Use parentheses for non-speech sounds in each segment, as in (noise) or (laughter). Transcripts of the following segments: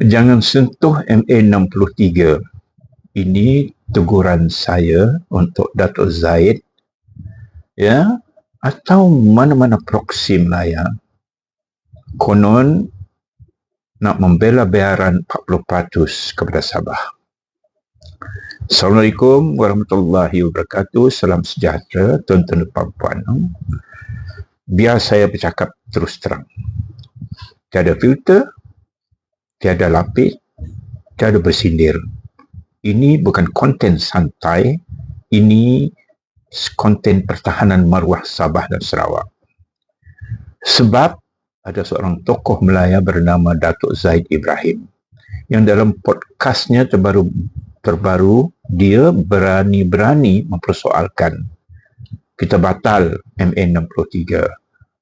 jangan sentuh MA63. Ini teguran saya untuk Datuk Zaid ya atau mana-mana proksi Melaya konon nak membela bayaran 40% kepada Sabah. Assalamualaikum warahmatullahi wabarakatuh. Salam sejahtera tuan-tuan dan puan Biar saya bercakap terus terang. Tiada filter, tiada lapis, tiada bersindir. Ini bukan konten santai, ini konten pertahanan maruah Sabah dan Sarawak. Sebab ada seorang tokoh Melaya bernama Datuk Zaid Ibrahim yang dalam podcastnya terbaru terbaru dia berani-berani mempersoalkan kita batal MN63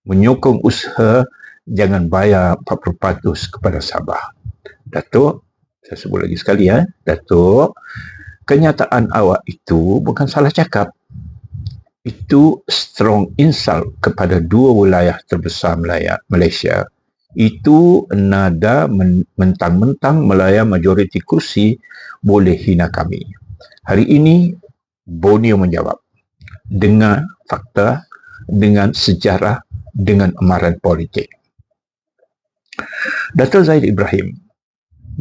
menyokong usaha jangan bayar 40% kepada Sabah. Datuk, saya sebut lagi sekali ya, Datuk, kenyataan awak itu bukan salah cakap. Itu strong insult kepada dua wilayah terbesar Melaya, Malaysia. Itu nada mentang-mentang Melaya majoriti kursi boleh hina kami. Hari ini, Borneo menjawab dengan fakta, dengan sejarah, dengan amaran politik. Datuk Zaid Ibrahim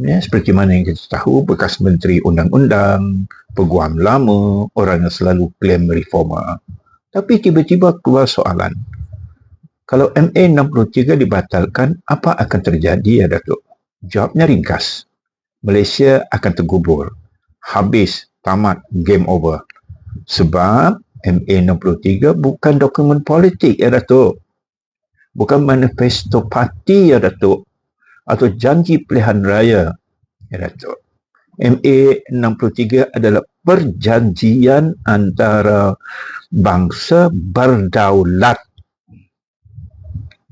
ya, seperti mana yang kita tahu bekas menteri undang-undang peguam lama orang yang selalu klaim reforma. Tapi tiba-tiba keluar soalan. Kalau MA 63 dibatalkan apa akan terjadi ya Datuk? Jawabnya ringkas. Malaysia akan tergubur. Habis tamat game over. Sebab MA 63 bukan dokumen politik ya Datuk. Bukan manifesto parti ya Datuk atau janji pilihan raya ya Datuk. MA 63 adalah perjanjian antara bangsa berdaulat.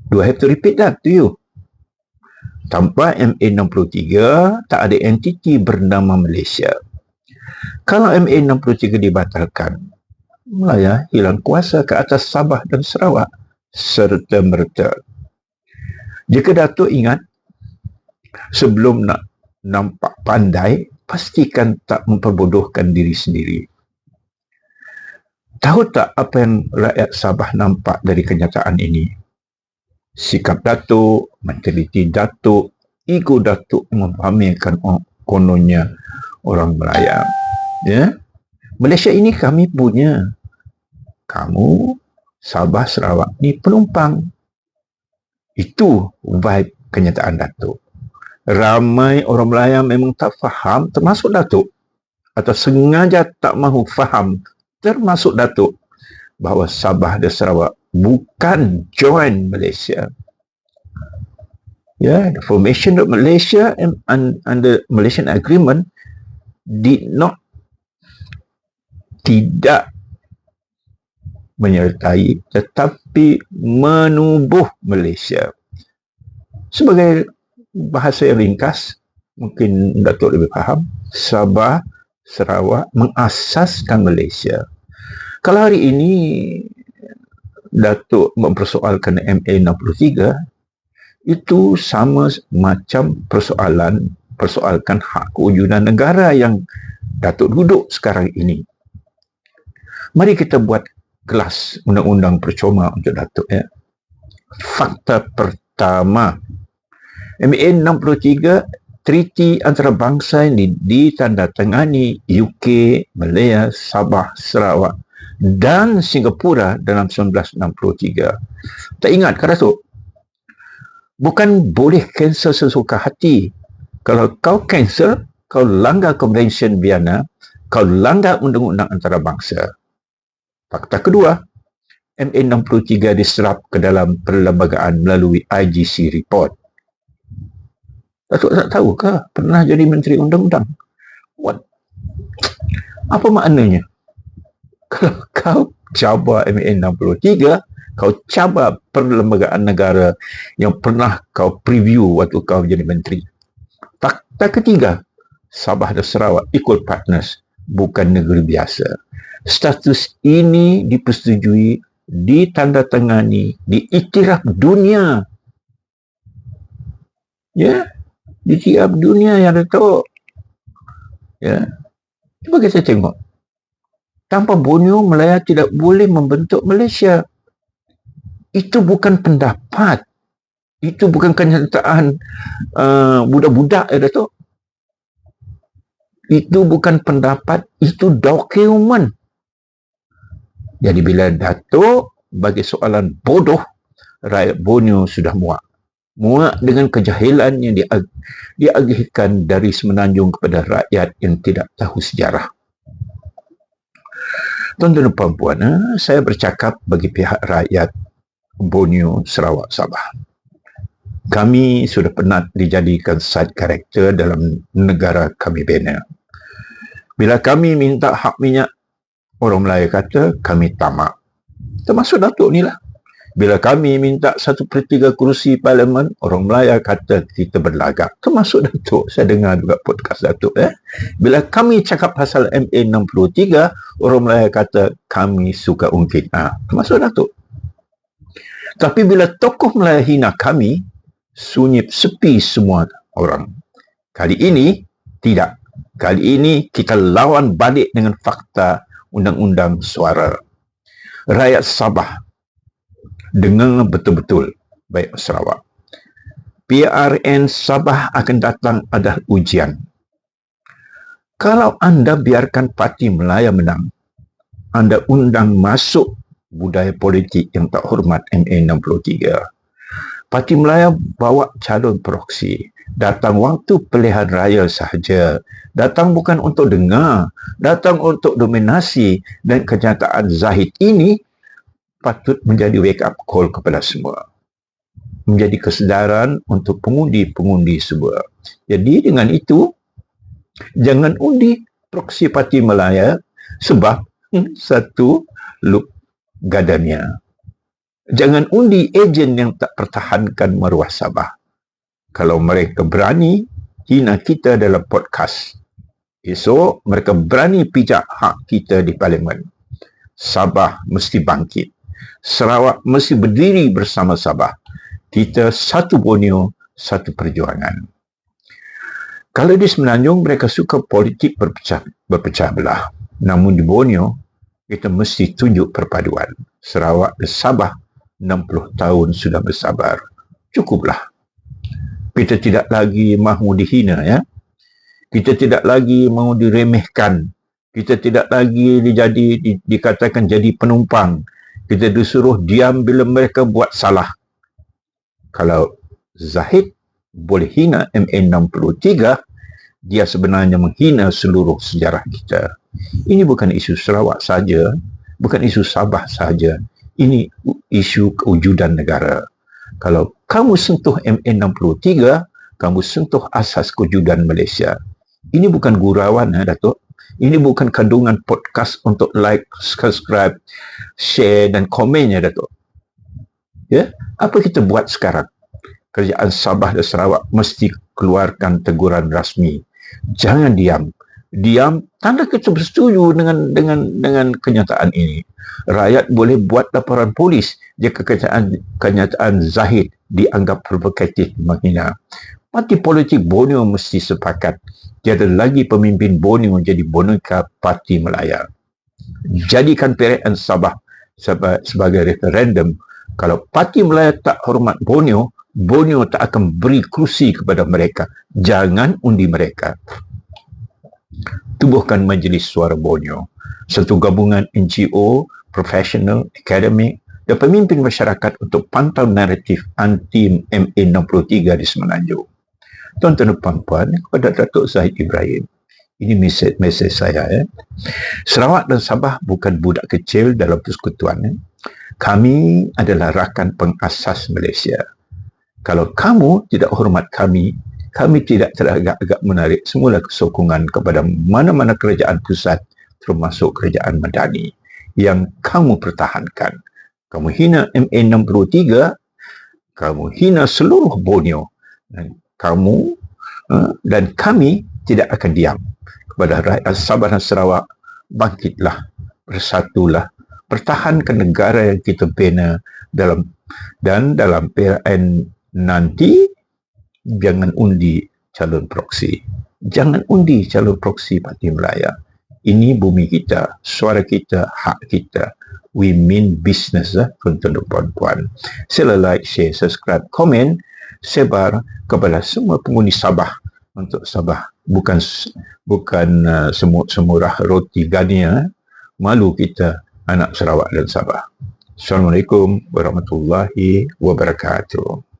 Do I have to repeat that to you? Tanpa MA 63, tak ada entiti bernama Malaysia. Kalau MA 63 dibatalkan, Melaya hilang kuasa ke atas Sabah dan Sarawak serta merta. Jika Datuk ingat, sebelum nak nampak pandai, pastikan tak memperbodohkan diri sendiri. Tahu tak apa yang rakyat Sabah nampak dari kenyataan ini? Sikap Datuk, menteliti Datuk, ego Datuk memamerkan kononnya orang Melayu. Ya? Malaysia ini kami punya. Kamu, Sabah, Sarawak ni penumpang. Itu vibe kenyataan Datuk ramai orang Melayu memang tak faham termasuk Datuk atau sengaja tak mahu faham termasuk Datuk bahawa Sabah dan Sarawak bukan join Malaysia. Ya, yeah, the formation of Malaysia and, the Malaysian agreement did not tidak menyertai tetapi menubuh Malaysia. Sebagai bahasa yang ringkas mungkin Datuk lebih faham Sabah Sarawak mengasaskan Malaysia. Kalau hari ini Datuk mempersoalkan MA63 itu sama macam persoalan persoalkan hak kewujudan negara yang Datuk duduk sekarang ini. Mari kita buat kelas undang-undang percuma untuk Datuk ya. Fakta pertama MA 63 treaty antarabangsa ini ditandatangani UK, Malaya, Sabah, Sarawak dan Singapura dalam 1963. Tak ingat kan Datuk? Bukan boleh cancel sesuka hati. Kalau kau cancel, kau langgar Convention Vienna, kau langgar undang-undang antarabangsa. Fakta kedua, MA 63 diserap ke dalam perlembagaan melalui IGC report. Datuk tak tahu ke pernah jadi menteri undang-undang? What? Apa maknanya? (laughs) Kalau kau cabar MAN 63, kau cabar perlembagaan negara yang pernah kau preview waktu kau jadi menteri. Fakta ketiga, Sabah dan Sarawak equal partners, bukan negeri biasa. Status ini dipersetujui, ditandatangani, diiktiraf dunia. Ya, yeah? Di tiap dunia yang Datuk. Ya. Cuba kita tengok. Tanpa Borneo, Melaya tidak boleh membentuk Malaysia. Itu bukan pendapat. Itu bukan kenyataan uh, budak-budak ya Datuk. Itu bukan pendapat, itu dokumen. Jadi bila Datuk bagi soalan bodoh, rakyat Borneo sudah muak muak dengan kejahilan yang diag- diagihkan dari semenanjung kepada rakyat yang tidak tahu sejarah. Tuan-tuan dan puan eh, saya bercakap bagi pihak rakyat Borneo, Sarawak, Sabah. Kami sudah pernah dijadikan side character dalam negara kami bina. Bila kami minta hak minyak, orang Melayu kata kami tamak. Termasuk Datuk ni lah. Bila kami minta satu per tiga kursi parlimen, orang Melayu kata kita berlagak. Termasuk Datuk. Saya dengar juga podcast Datuk. Eh? Bila kami cakap pasal MA63, orang Melayu kata kami suka ungkit. Ha, termasuk Datuk. Tapi bila tokoh Melayu hina kami, sunyi sepi semua orang. Kali ini, tidak. Kali ini kita lawan balik dengan fakta undang-undang suara. Rakyat Sabah dengan betul-betul baik Sarawak. PRN Sabah akan datang ada ujian. Kalau anda biarkan parti Melaya menang, anda undang masuk budaya politik yang tak hormat MA63. Parti Melaya bawa calon proksi. Datang waktu pilihan raya sahaja. Datang bukan untuk dengar. Datang untuk dominasi. Dan kenyataan Zahid ini patut menjadi wake up call kepada semua. Menjadi kesedaran untuk pengundi-pengundi semua. Jadi dengan itu, jangan undi proksi parti Melaya sebab hmm, satu look gadanya. Jangan undi ejen yang tak pertahankan maruah Sabah. Kalau mereka berani hina kita dalam podcast, esok mereka berani pijak hak kita di parlimen. Sabah mesti bangkit. Sarawak mesti berdiri bersama Sabah. Kita satu Borneo, satu perjuangan. Kalau di Semenanjung, mereka suka politik berpecah, berpecah belah. Namun di Borneo, kita mesti tunjuk perpaduan. Sarawak dan Sabah 60 tahun sudah bersabar. Cukuplah. Kita tidak lagi mahu dihina. ya. Kita tidak lagi mahu diremehkan. Kita tidak lagi dijadi, di, dikatakan jadi penumpang kita disuruh diam bila mereka buat salah. Kalau Zahid boleh hina MN63, dia sebenarnya menghina seluruh sejarah kita. Ini bukan isu Sarawak saja, bukan isu Sabah saja. Ini isu kewujudan negara. Kalau kamu sentuh MN63, kamu sentuh asas kewujudan Malaysia. Ini bukan gurauan, ya, Datuk. Ini bukan kandungan podcast untuk like, subscribe, share dan komen ya Datuk. Ya, apa kita buat sekarang? Kerajaan Sabah dan Sarawak mesti keluarkan teguran rasmi. Jangan diam. Diam tanda kita bersetuju dengan dengan dengan kenyataan ini. Rakyat boleh buat laporan polis jika kenyataan kenyataan Zahid dianggap provokatif menghina. Parti politik Borneo mesti sepakat tiada lagi pemimpin Borneo jadi boneka parti Melaya. Jadikan PRN Sabah sebagai referendum. Kalau parti Melaya tak hormat Borneo, Borneo tak akan beri kursi kepada mereka. Jangan undi mereka. Tubuhkan Majlis Suara Borneo. Satu gabungan NGO, profesional, akademik dan pemimpin masyarakat untuk pantau naratif anti MA63 di Semenanjung tuan-tuan dan puan-puan kepada Datuk Zahid Ibrahim. Ini mesej, mesej saya. Ya. Sarawak dan Sabah bukan budak kecil dalam persekutuan. Ya. Kami adalah rakan pengasas Malaysia. Kalau kamu tidak hormat kami, kami tidak teragak-agak menarik semula kesokongan kepada mana-mana kerajaan pusat termasuk kerajaan Madani yang kamu pertahankan. Kamu hina MA63, kamu hina seluruh Borneo kamu uh, dan kami tidak akan diam kepada rakyat Sabah dan Sarawak bangkitlah bersatulah pertahankan negara yang kita bina dalam dan dalam PRN nanti jangan undi calon proksi. Jangan undi calon proksi Parti Melayu. Ini bumi kita, suara kita, hak kita. We mean business lah, tuan-tuan dan puan-puan. Sila like, share, subscribe, komen, sebar kepada semua pengundi Sabah untuk Sabah. Bukan bukan uh, semurah roti Gania. Malu kita anak Sarawak dan Sabah. Assalamualaikum warahmatullahi wabarakatuh.